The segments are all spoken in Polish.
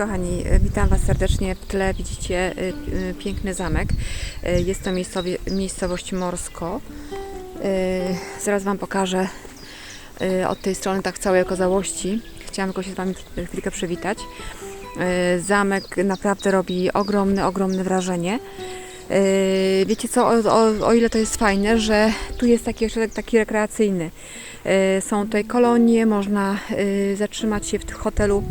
kochani, e, witam Was serdecznie. W tle widzicie e, e, piękny zamek. Jest to miejscowość Morsko. Zaraz Wam pokażę od tej strony tak w całej okazałości. Chciałam tylko się z Wami chwilkę przywitać. Zamek naprawdę robi ogromne, ogromne wrażenie. Wiecie co, o, o, o ile to jest fajne, że tu jest taki ośrodek taki rekreacyjny. Są tutaj kolonie, można zatrzymać się w hotelu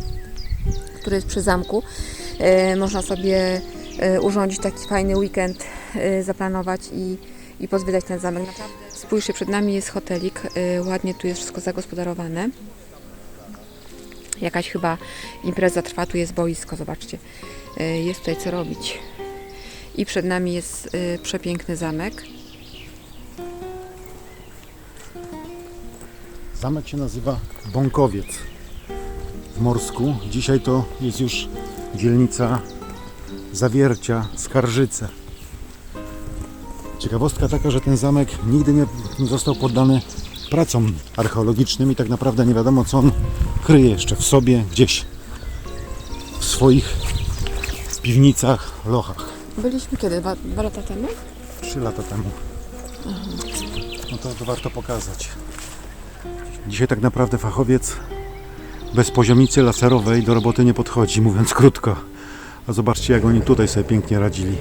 który jest przy zamku. E, Można sobie e, urządzić taki fajny weekend, e, zaplanować i, i pozwiedzać ten zamek. Spójrzcie, przed nami jest hotelik, ładnie tu jest wszystko zagospodarowane. Jakaś chyba impreza trwa, tu jest boisko, zobaczcie. Jest tutaj co robić. I przed nami jest przepiękny zamek. Zamek się nazywa Bąkowiec Morsku. Dzisiaj to jest już dzielnica Zawiercia, Skarżyce. Ciekawostka taka, że ten zamek nigdy nie został poddany pracom archeologicznym i tak naprawdę nie wiadomo co on kryje jeszcze w sobie, gdzieś w swoich piwnicach, lochach. Byliśmy kiedy? Dwa, dwa lata temu? Trzy lata temu. No to, to warto pokazać. Dzisiaj tak naprawdę fachowiec bez poziomicy laserowej do roboty nie podchodzi, mówiąc krótko. A zobaczcie jak oni tutaj sobie pięknie radzili.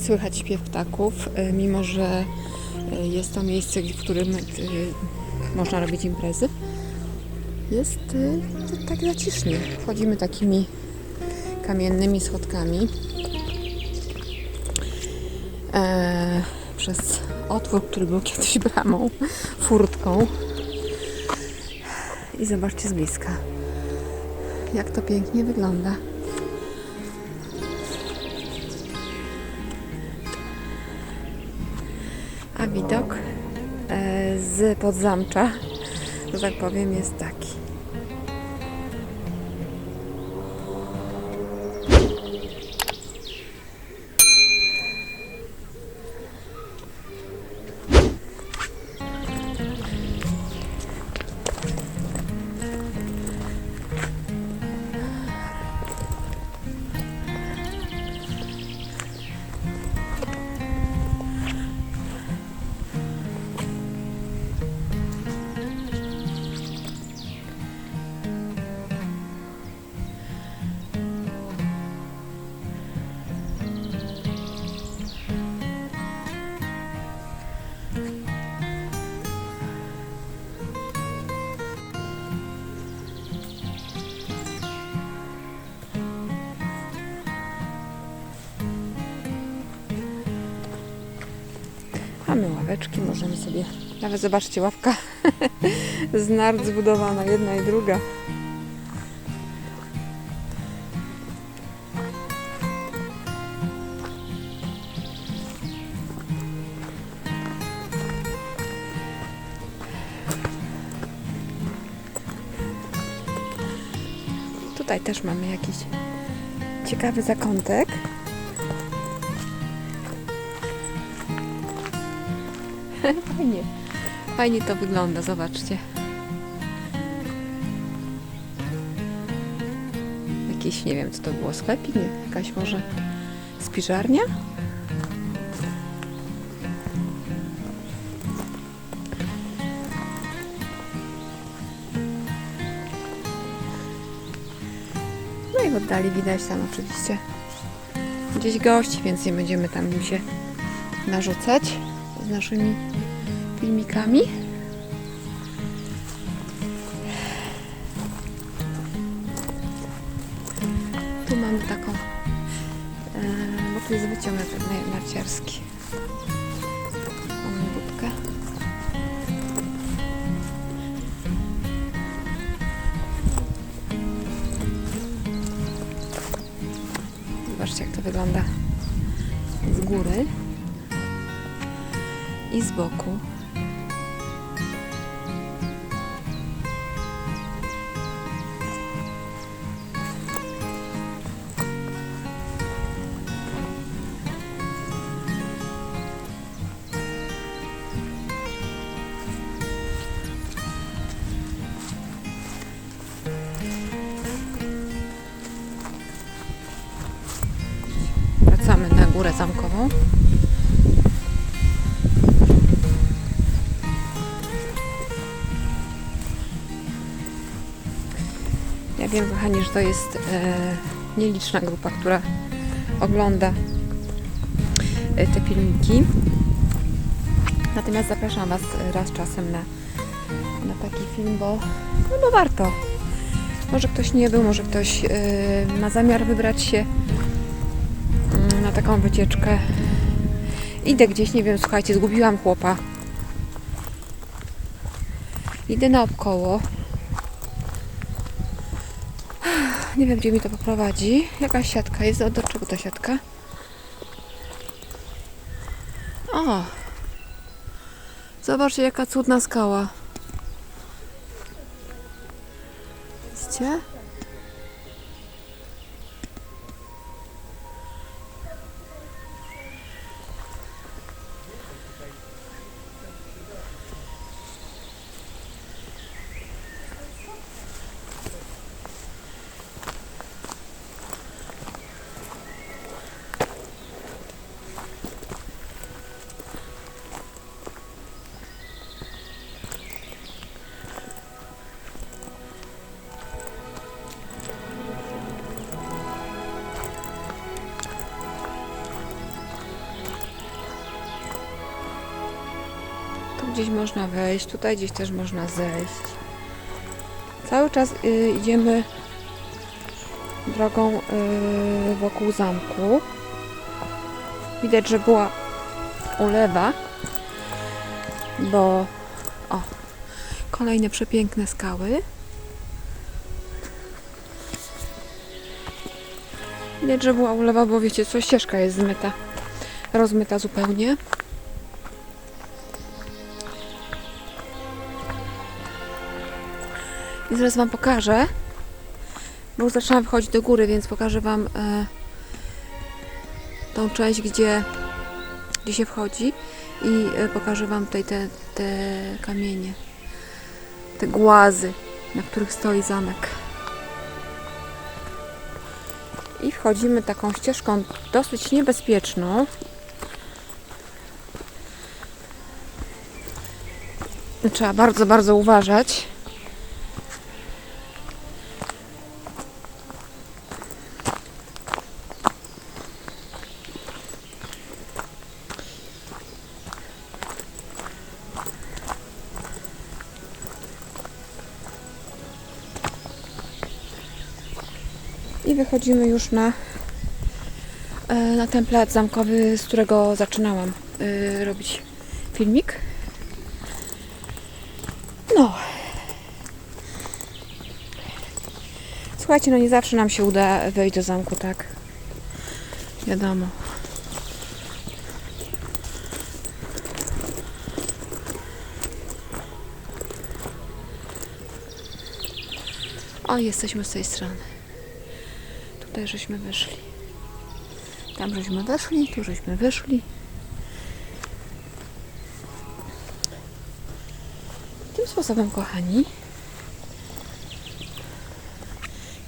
Słychać śpiew ptaków, e, mimo że e, jest to miejsce, w którym e, można robić imprezy. Jest tak zacisznie. Wchodzimy takimi kamiennymi schodkami e, przez otwór, który był kiedyś bramą, furtką. I zobaczcie z bliska, jak to pięknie wygląda. A widok e, z podzamcza, że tak powiem, jest taki. Ławeczki, możemy sobie. Nawet zobaczcie, ławka z nart zbudowana, jedna i druga. Tutaj też mamy jakiś ciekawy zakątek. Fajnie. Fajnie to wygląda, zobaczcie. Jakiś, nie wiem co to było, sklepik, nie? Jakaś może spiżarnia? No i w oddali widać tam oczywiście gdzieś gości, więc nie będziemy tam im się narzucać z naszymi filmikami. Tu mamy taką, e, bo tu jest wyciąg na- narciarski. Mamy. Zobaczcie jak to wygląda z góry i z boku. Zamkową. Ja wiem, kochani, że to jest e, nieliczna grupa, która ogląda e, te filmiki. Natomiast zapraszam Was raz czasem na, na taki film, bo, no bo warto. Może ktoś nie był, może ktoś e, ma zamiar wybrać się taką wycieczkę. Idę gdzieś, nie wiem, słuchajcie, zgubiłam chłopa. Idę naokoło. Nie wiem, gdzie mi to poprowadzi. Jakaś siatka jest. O, do czego ta siatka? O! Zobaczcie, jaka cudna skała. Widzicie? Gdzieś można wejść, tutaj gdzieś też można zejść. Cały czas y, idziemy drogą y, wokół zamku. Widać, że była ulewa, bo o, kolejne przepiękne skały. Widać, że była ulewa, bo wiecie co, ścieżka jest zmyta, rozmyta zupełnie. I zaraz Wam pokażę, bo już zaczynam wchodzić do góry, więc pokażę Wam e, tą część, gdzie, gdzie się wchodzi i e, pokażę Wam tutaj te, te kamienie, te głazy, na których stoi zamek. I wchodzimy taką ścieżką dosyć niebezpieczną. Trzeba bardzo, bardzo uważać. I wychodzimy już na, e, na ten plac zamkowy, z którego zaczynałam e, robić filmik. No. Słuchajcie, no nie zawsze nam się uda wejść do zamku, tak? Wiadomo. O, jesteśmy z tej strony. Tutaj żeśmy wyszli. Tam żeśmy weszli, tu żeśmy wyszli. Tym sposobem, kochani,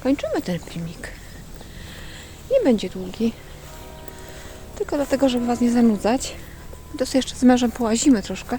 kończymy ten filmik. Nie będzie długi. Tylko dlatego, żeby Was nie zanudzać. To jeszcze z mężem połazimy troszkę.